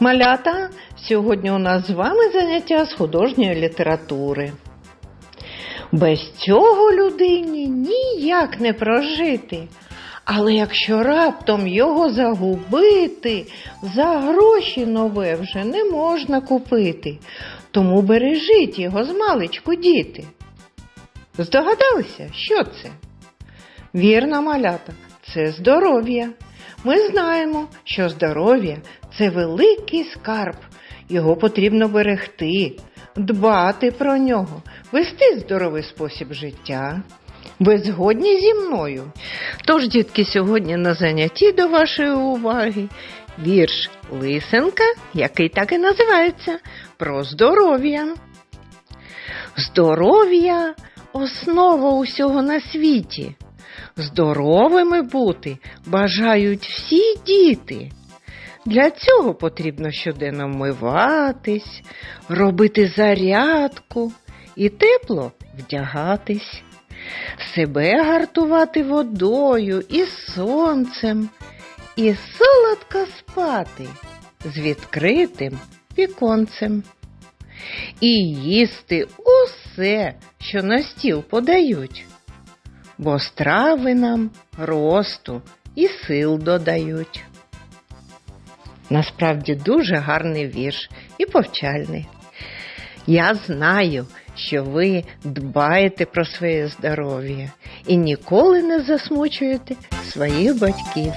Малята, сьогодні у нас з вами заняття з художньої літератури. Без цього людині ніяк не прожити. Але якщо раптом його загубити, за гроші нове вже не можна купити. Тому бережіть його з маличку діти. Здогадалися, що це? Вірна малята, це здоров'я. Ми знаємо, що здоров'я це великий скарб. Його потрібно берегти, дбати про нього, вести здоровий спосіб життя. Ви згодні зі мною? Тож, дітки, сьогодні на занятті до вашої уваги вірш Лисенка, який так і називається про здоров'я. Здоров'я основа усього на світі. Здоровими бути бажають всі діти. Для цього потрібно щоденно вмиватись, робити зарядку і тепло вдягатись, себе гартувати водою і сонцем, і солодко спати з відкритим віконцем. І їсти усе, що на стіл подають, бо страви нам росту і сил додають. Насправді дуже гарний вірш і повчальний. Я знаю, що ви дбаєте про своє здоров'я і ніколи не засмучуєте своїх батьків.